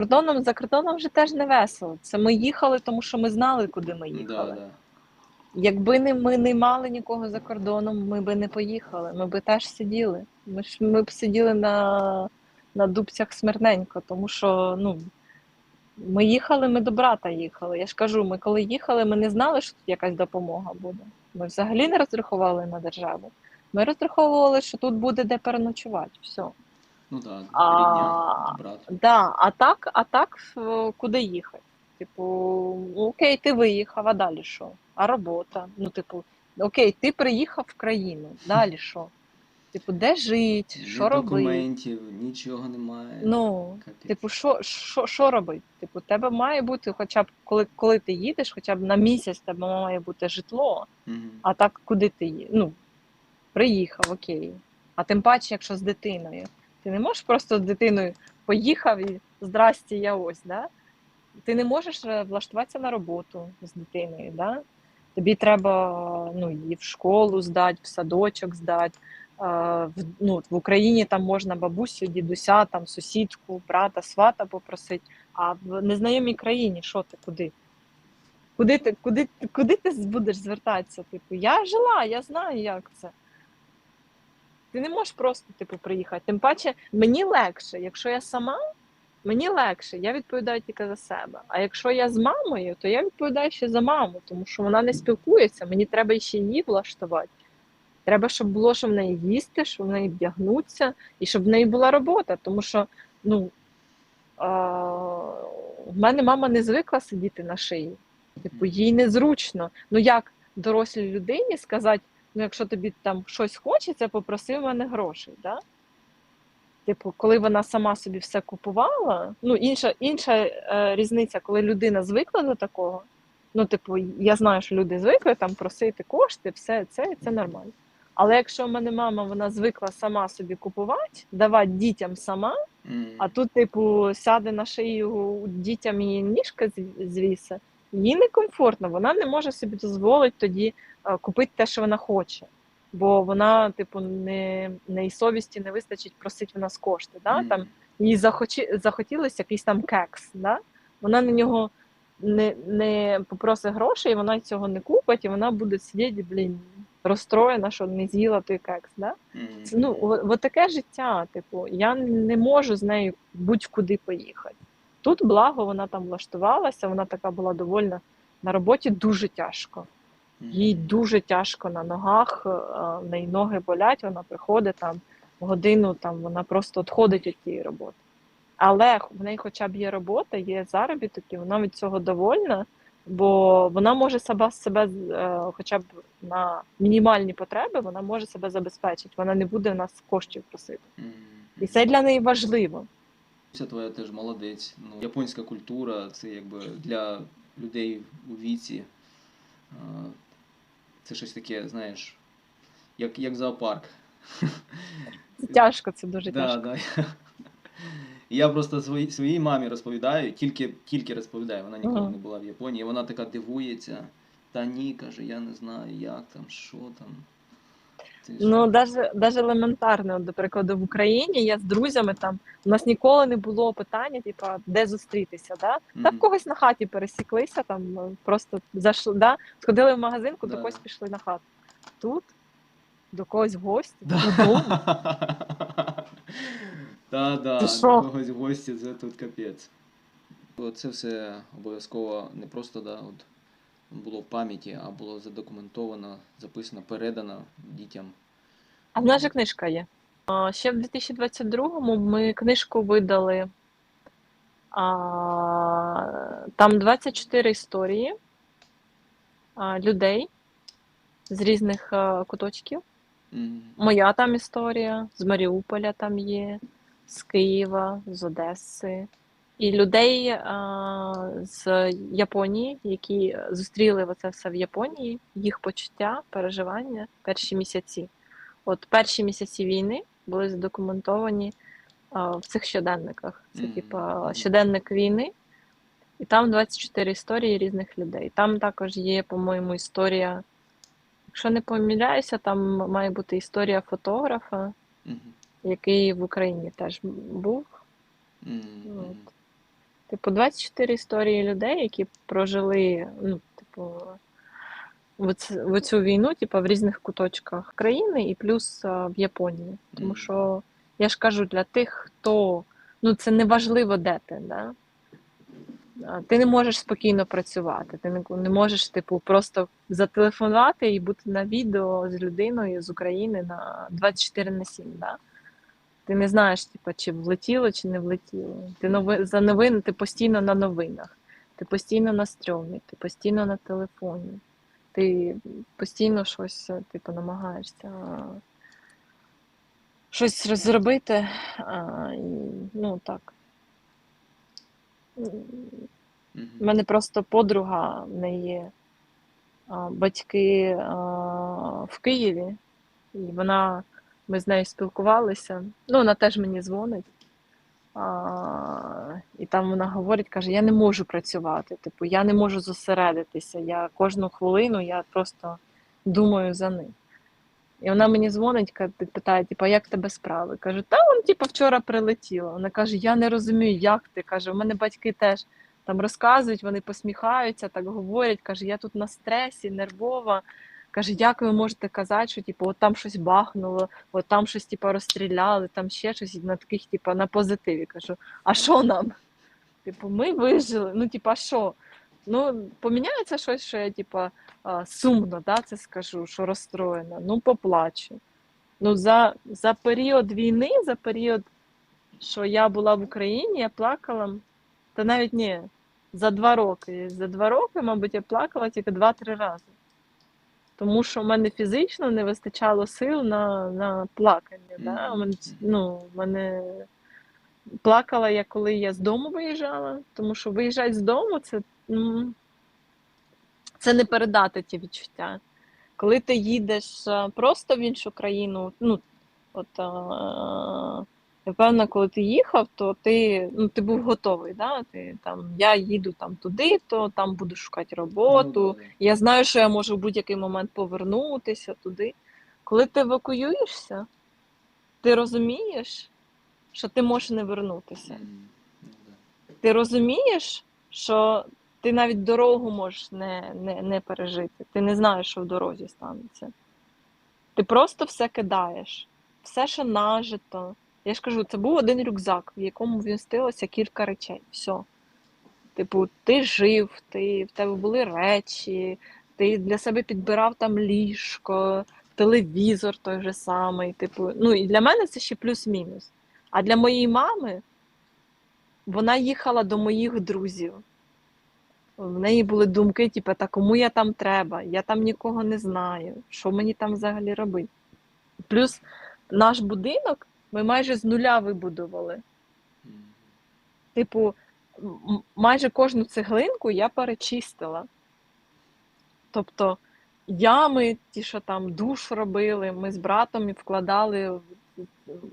Кордоном за кордоном вже теж не весело. Це ми їхали, тому що ми знали, куди ми Да, їхали. да. Якби не ми не мали нікого за кордоном, ми би не поїхали. Ми би теж сиділи. Ми ж ми б сиділи на, на дубцях смирненько, тому що ну, ми їхали, ми до брата їхали. Я ж кажу, ми коли їхали, ми не знали, що тут якась допомога буде. Ми взагалі не розраховували на державу. Ми розраховували, що тут буде де переночувати. Все. Ну да, А, рідня, брат. Да, а так, а так куди їхати? Типу, окей, ти виїхав, а далі що? А робота? Ну, типу, окей, ти приїхав в країну, далі що? Типу, де жити, що робити? документів, нічого немає. Ну, Капець. типу, що, що, що робити? Типу, тебе має бути, хоча б коли, коли ти їдеш, хоча б на місяць тебе має бути житло. Мгм. А так куди ти їдеш? Ну, приїхав, окей. А тим паче, якщо з дитиною. Ти не можеш просто з дитиною поїхав і здрасті, я ось, да? Ти не можеш е, влаштуватися на роботу з дитиною, да? Тобі треба ну, її в школу здати, в садочок здати. Е, В, ну, в Україні там можна бабусю, дідуся, там, сусідку, брата, свата попросити, а в незнайомій країні що ти куди? Куди ти, куди, куди ти будеш звертатися? Типу, я жила, я знаю, як це. Ти не можеш просто типу, приїхати. Тим паче, мені легше, якщо я сама, мені легше, я відповідаю тільки за себе. А якщо я з мамою, то я відповідаю ще за маму, тому що вона не спілкується, мені треба ще її влаштувати. Треба, щоб було, що в неї їсти, щоб в неї вдягнутися, і щоб в неї була робота. Тому що, ну, в мене мама не звикла сидіти на шиї. Типу, їй незручно. Ну як дорослій людині сказати, ну якщо тобі там щось хочеться, попроси в мене грошей. Да? Типу, коли вона сама собі все купувала, ну інша, інша е, різниця, коли людина звикла до такого. Ну, типу, я знаю, що люди звикли там просити кошти, все це, це нормально. Але якщо в мене мама вона звикла сама собі купувати, давати дітям сама, Мгм. а тут, типу, сяде на шию дітям і ніжка звісе, їй некомфортно, вона не може собі дозволити тоді е, купити те, що вона хоче. Бо вона, типу, не, не і совісті не вистачить просити в нас кошти. Да? Мгм. Там, їй захочі, захотілося якийсь там кекс. Да? Вона на нього не, не попросить грошей, вона цього не купить, і вона буде сидіти, блін, розстроєна, що не з'їла той кекс. Да? Це, ну, о- от таке життя. Типу, я не можу з нею будь-куди поїхати. Тут, благо, вона там влаштувалася, вона така була довольна. На роботі дуже тяжко. Їй дуже тяжко на ногах, е, в неї ноги болять, вона приходить там годину, там вона просто відходить від тієї роботи. Але в неї хоча б є робота, є заробіток, і вона від цього довольна, бо вона може себе, себе хоча б на мінімальні потреби, вона може себе забезпечити. Вона не буде в нас коштів просити. І це для неї важливо. Це твоя теж молодець. Ну, японська культура це якби для людей у віці. Це щось таке, знаєш, як, як зоопарк. Це тяжко, це дуже Да, тяжко. да. Я просто своїй, своїй мамі розповідаю, тільки, тільки розповідаю, вона ніколи Ага. не була в Японії, вона така дивується. Та ні, каже, я не знаю, як там, що там. Ну, даже, даже елементарно, до прикладу, в Україні я з друзями там у нас ніколи не було питання, типу, де зустрітися. Да? Та в когось на хаті пересіклися, там е, просто зайшли, да? сходили в магазин, до Да. когось пішли на хату. Тут до когось в гості, Да. додому. Та, да, до когось в гості це тут капець. Це все обов'язково не просто да, от, було в пам'яті, а було задокументовано, записано, передано дітям. А в нас же книжка є. Ще в 2022-му ми книжку видали. Там 24 історії людей з різних куточків. Моя там історія, з Маріуполя там є, з Києва, з Одеси. І людей а, з Японії, які зустріли оце все в Японії, їх почуття, переживання перші місяці. От перші місяці війни були задокументовані а, в цих щоденниках. Це Мгм. типа щоденник війни, і там 24 історії різних людей. Там також є, по-моєму, історія. Якщо не помиляюся, там має бути історія фотографа, Мгм. який в Україні теж був. Ну, Мгм. Типу, 24 історії людей, які прожили, ну, типу, в цю війну, типу, в різних куточках країни і плюс в Японії. Тому що я ж кажу, для тих, хто ну це не важливо, де ти, да? Ти не можеш спокійно працювати, ти не, не можеш, типу, просто зателефонувати і бути на відео з людиною з України на 24 на 7, да? Ти не знаєш, типу, чи влетіло, чи не влетіло. Ти нови... за новин, ти постійно на новинах, ти постійно на стрьомі, ти постійно на телефоні, ти постійно щось, типу, намагаєшся щось зробити. А, і, ну так. У мене просто подруга, в неї а, батьки а, в Києві, і вона, ми з нею спілкувалися. Ну, вона теж мені дзвонить. А, і там вона говорить, каже: я не можу працювати, типу, я не можу зосередитися. Я кожну хвилину я просто думаю за них. І вона мені дзвонить, питає, типу, як тебе справи? Кажу, та он, типу, вчора прилетіла. Вона каже: Я не розумію, як ти. Каже, у мене батьки теж там розказують, вони посміхаються, так говорять. Каже, я тут на стресі, нервова. Каже, як ви можете казати, що типу, от там щось бахнуло, от там щось типу, розстріляли, там ще щось на таких, типу, на позитиві. Кажу, а що нам? Типу, ми вижили. Ну, типу, а що? Ну, поміняється щось, що я, типу, сумно, да, це скажу, що розстроєна. Ну, поплачу. Ну, за, за період війни, за період, що я була в Україні, я плакала, та навіть ні, за два роки. За два роки, мабуть, я плакала тільки два-три рази. Тому що в мене фізично не вистачало сил на, на плакання. Да? У мене, ну, мене плакала я, коли я з дому виїжджала, тому що виїжджати з дому це, ну, це не передати ті відчуття. Коли ти їдеш е, просто в іншу країну, ну, от, е, напевно, коли ти їхав, то ти, ну, ти був готовий. Да? Ти, там, я їду там туди, то там буду шукати роботу. Ну. Я знаю, що я можу в будь-який момент повернутися туди. Коли ти евакуюєшся, ти розумієш, що ти можеш не вернутися. Ну. Ти розумієш, що ти навіть дорогу можеш не, не, не пережити. Ти не знаєш, що в дорозі станеться. Ти просто все кидаєш, все, що нажито. Я ж кажу, це був один рюкзак, в якому вмістилося кілька речей. Все. Типу, ти жив, ти, в тебе були речі, ти для себе підбирав там ліжко, телевізор той же самий. Типу, ну і для мене це ще плюс-мінус. А для моєї мами вона їхала до моїх друзів. В неї були думки, типу, та кому я там треба, я там нікого не знаю, що мені там взагалі робити. Плюс наш будинок ми майже з нуля вибудували. Типу, майже кожну цеглинку я перечистила. Тобто ями, ті, що там душ робили, ми з братом і вкладали,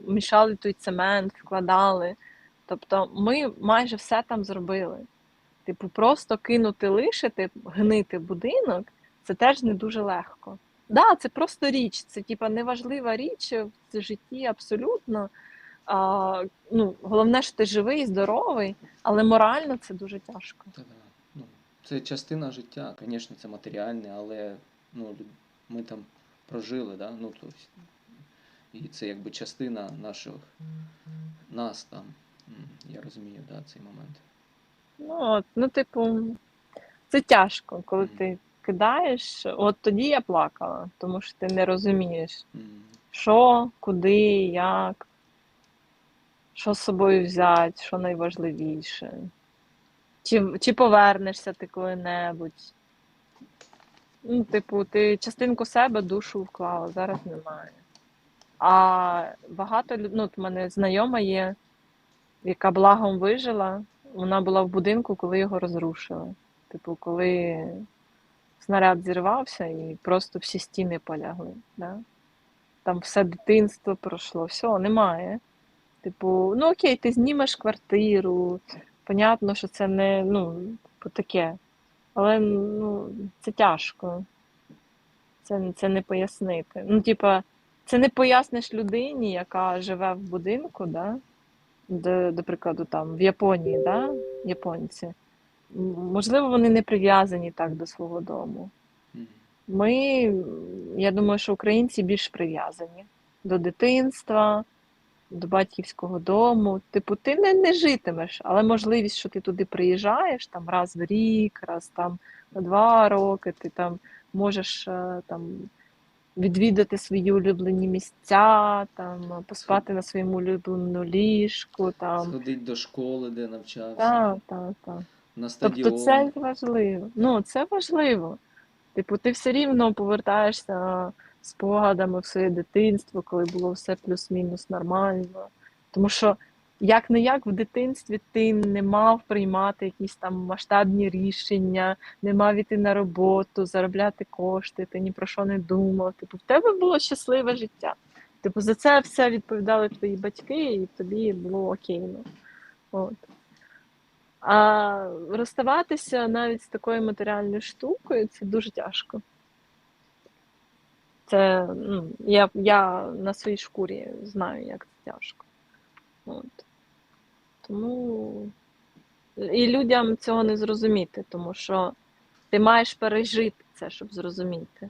мішали той цемент, вкладали. Тобто ми майже все там зробили. Типу, просто кинути, лишити, гнити будинок це теж не дуже легко. Да, це просто річ, це типа неважлива річ в житті абсолютно. А, ну, головне, що ти живий, здоровий, але морально це дуже тяжко. Ну, це частина життя, звісно, це матеріальне, але ну, ми там прожили, да? ну, тобто, і це якби частина наших, нас там. Я розумію, да, цей момент. Ну, от, ну, типу, це тяжко, коли Мгм. ти кидаєш. От тоді я плакала, тому що ти не розумієш, що, куди, як, що з собою взяти, що найважливіше. Чи, чи повернешся ти коли-небудь. Ну, типу, ти частинку себе душу вклала, зараз немає. А багато людей, ну, от в мене знайома є, яка благом вижила, вона була в будинку, коли його розрушили. Типу, коли снаряд зірвався і просто всі стіни полягли. Да? Там все дитинство пройшло, все, немає. Типу, ну окей, ти знімеш квартиру, понятно, що це не ну, типу, таке. Але ну, це тяжко. Це, це не пояснити. Ну, типа, це не поясниш людині, яка живе в будинку, да? до, до прикладу, там в Японії, да? японці. Можливо, вони не прив'язані так до свого дому. Ми, я думаю, що українці більш прив'язані до дитинства, до батьківського дому. Типу, ти не, не житимеш, але можливість, що ти туди приїжджаєш там раз в рік, раз там на два роки, ти там можеш е, там відвідати свої улюблені місця, там поспати на своєму улюбленому ліжку. Там. Сходить до школи, де навчався, Так, так, так. На Тобто це важливо. Ну, це важливо. Типу, ти все рівно повертаєшся спогадами в своє дитинство, коли було все плюс-мінус нормально. Тому що як не як в дитинстві ти не мав приймати якісь там масштабні рішення, не мав іти на роботу, заробляти кошти, ти ні про що не думав. Типу, в тебе було щасливе життя. Типу, за це все відповідали твої батьки, і тобі було окейно. От. А розставатися навіть з такою матеріальною штукою це дуже тяжко. Це ну, я, я на своїй шкурі знаю, як це тяжко. От. Тому і людям цього не зрозуміти, тому що ти маєш пережити це, щоб зрозуміти.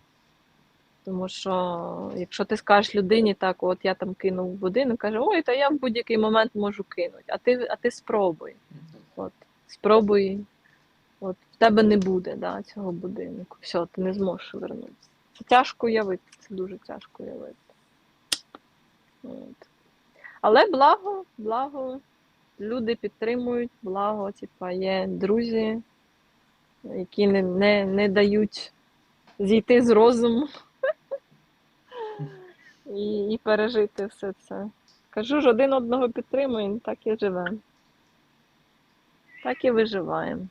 Тому що якщо ти скажеш людині так, от я там кинув будинок, каже, ой, та я в будь-який момент можу кинути, а ти, а ти спробуй. От, спробуй, от, в тебе не буде да, цього будинку. Все, ти не зможеш вернутися. Це тяжко уявити, це дуже тяжко уявити. От. Але благо, благо, люди підтримують, благо, типа, є друзі, які не, не, не дають зійти з розуму і, і пережити все це. Кажу ж, один одного підтримуємо, так і живемо. Так і виживаємо.